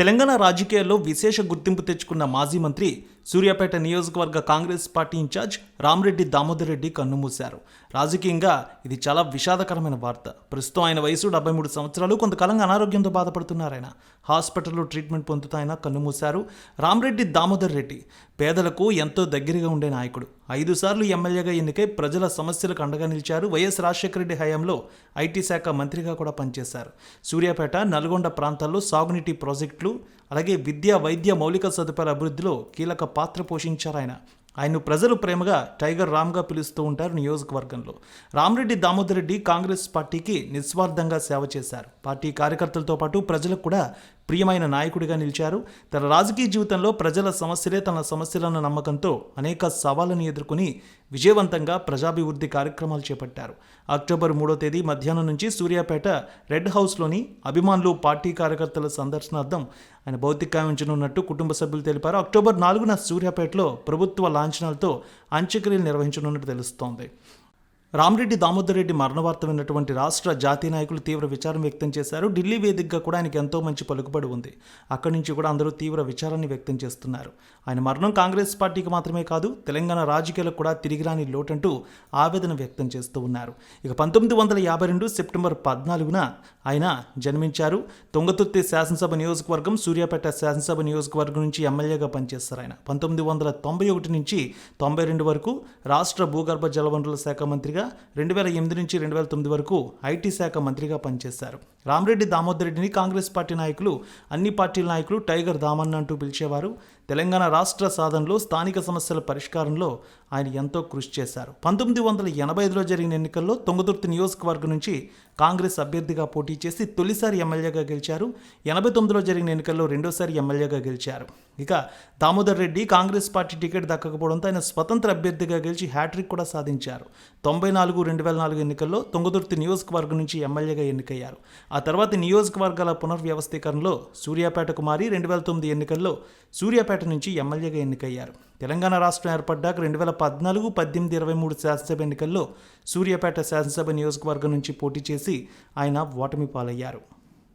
తెలంగాణ రాజకీయాల్లో విశేష గుర్తింపు తెచ్చుకున్న మాజీ మంత్రి సూర్యాపేట నియోజకవర్గ Congress party in-charge Ramreddy Damodar Reddy కన్నుమూశారు. రాజకీయంగా ఇది చాలా విషాదకరమైన వార్త. ప్రస్తుతం ఆయన వయసు డెబ్బై మూడు సంవత్సరాలు. కొంతకాలంగా అనారోగ్యంతో బాధపడుతున్నారాయన హాస్పిటల్లో ట్రీట్మెంట్ పొందుతూ ఆయన కన్నుమూశారు రామరెడ్డి దామోదర్ రెడ్డి. పేదలకు ఎంతో దగ్గరగా ఉండే నాయకుడు. ఐదు సార్లు ఎమ్మెల్యేగా ఎన్నికై ప్రజల సమస్యలకు అండగా నిలిచారు వైఎస్ రాజశేఖర రెడ్డి హయాంలో ఐటీ శాఖ మంత్రిగా కూడా పనిచేశారు. సూర్యాపేట నల్గొండ ప్రాంతాల్లో సాగునీటి ప్రాజెక్టులు అలాగే విద్య వైద్య మౌలిక సదుపాయాల అభివృద్ధిలో కీలక పాత్ర పోషించారు ఆయన. ఆయన్ను ప్రజలు ప్రేమగా టైగర్ రామ్గా పిలుస్తూ ఉంటారు నియోజకవర్గంలో. రామరెడ్డి దామోదర్ రెడ్డి కాంగ్రెస్ పార్టీకి నిస్వార్థంగా సేవ చేశారు. పార్టీ కార్యకర్తలతో పాటు ప్రజలకు కూడా ప్రియమైన నాయకుడిగా నిలిచారు. తన రాజకీయ జీవితంలో ప్రజల సమస్యలే తన సమస్యలన్న నమ్మకంతో అనేక సవాళ్ళను ఎదుర్కొని విజయవంతంగా ప్రజాభివృద్ధి కార్యక్రమాలు చేపట్టారు. అక్టోబర్ మూడో తేదీ మధ్యాహ్నం నుంచి సూర్యాపేట రెడ్ హౌస్లోని అభిమానులు పార్టీ కార్యకర్తల సందర్శనార్థం ఆయన భౌతికాయించనున్నట్టు కుటుంబ సభ్యులు తెలిపారు. అక్టోబర్ నాలుగున సూర్యాపేటలో ప్రభుత్వ లాంఛనాలతో అంత్యక్రియలు నిర్వహించనున్నట్టు తెలుస్తోంది. రామరెడ్డి దామోదర్ రెడ్డి మరణవార్త విన్నటువంటి రాష్ట్ర జాతీయ నాయకులు తీవ్ర విచారం వ్యక్తం చేశారు. ఢిల్లీ వేదికగా కూడా ఆయనకి ఎంతో మంచి పలుకుబడి ఉంది. అక్కడి నుంచి కూడా అందరూ తీవ్ర విచారాన్ని వ్యక్తం చేస్తున్నారు. ఆయన మరణం కాంగ్రెస్ పార్టీకి మాత్రమే కాదు తెలంగాణ రాజకీయాలకు కూడా తిరిగి రాని లోటంటూ ఆవేదన వ్యక్తం చేస్తూ ఉన్నారు. ఇక పంతొమ్మిది వందల యాభై రెండు సెప్టెంబర్ పద్నాలుగున ఆయన జన్మించారు. తొంగతుర్తి శాసనసభ నియోజకవర్గం సూర్యాపేట శాసనసభ నియోజకవర్గం నుంచి ఎమ్మెల్యేగా పనిచేస్తారు ఆయన. పంతొమ్మిది వందల తొంభై ఒకటి నుంచి తొంభై రెండు వరకు రాష్ట్ర భూగర్భ జలవనరుల శాఖ మంత్రిగా రెండు వేల ఎనిమిది నుంచి రెండు వేల తొమ్మిది వరకు ఐటీ శాఖ మంత్రిగా పనిచేశారు. రామరెడ్డి దామోదర్ రెడ్డిని కాంగ్రెస్ పార్టీ నాయకులు అన్ని పార్టీల నాయకులు టైగర్ దామన్న అంటూ పిలిచేవారు. తెలంగాణ రాష్ట్ర సాధనలో స్థానిక సమస్యల పరిష్కారంలో ఆయన ఎంతో కృషి చేశారు. పంతొమ్మిది వందల ఎనభై ఐదులో జరిగిన ఎన్నికల్లో తొంగతుర్తి నియోజకవర్గం నుంచి కాంగ్రెస్ అభ్యర్థిగా పోటీ చేసి తొలిసారి ఎమ్మెల్యేగా గెలిచారు. ఎనభై తొమ్మిదిలో జరిగిన ఎన్నికల్లో రెండోసారి ఎమ్మెల్యేగా గెలిచారు. ఇక Damodar Reddy Congress party ticket దక్కకపోవడంతో ఆయన స్వతంత్ర అభ్యర్థిగా గెలిచి హ్యాట్రిక్ కూడా సాధించారు. తొంభై నాలుగు రెండు వేల నాలుగు ఎన్నికల్లో తొంగతుర్తి నియోజకవర్గం నుంచి ఎమ్మెల్యేగా ఎన్నికయ్యారు. ఆ తర్వాత నియోజకవర్గాల పునర్వ్యవస్థీకరణలో సూర్యాపేటకు మారి రెండు వేల తొమ్మిది ఎన్నికల్లో సూర్యాపేట నుంచి ఎమ్మెల్యేగా ఎన్నికయ్యారు. తెలంగాణ రాష్ట్రం ఏర్పడ్డాక రెండు వేల పద్నాలుగు పద్దెనిమిది ఇరవై మూడు శాసనసభ ఎన్నికల్లో సూర్యాపేట శాసనసభ నియోజకవర్గం నుంచి పోటీ చేసి ఆయన ఓటమి పాలయ్యారు.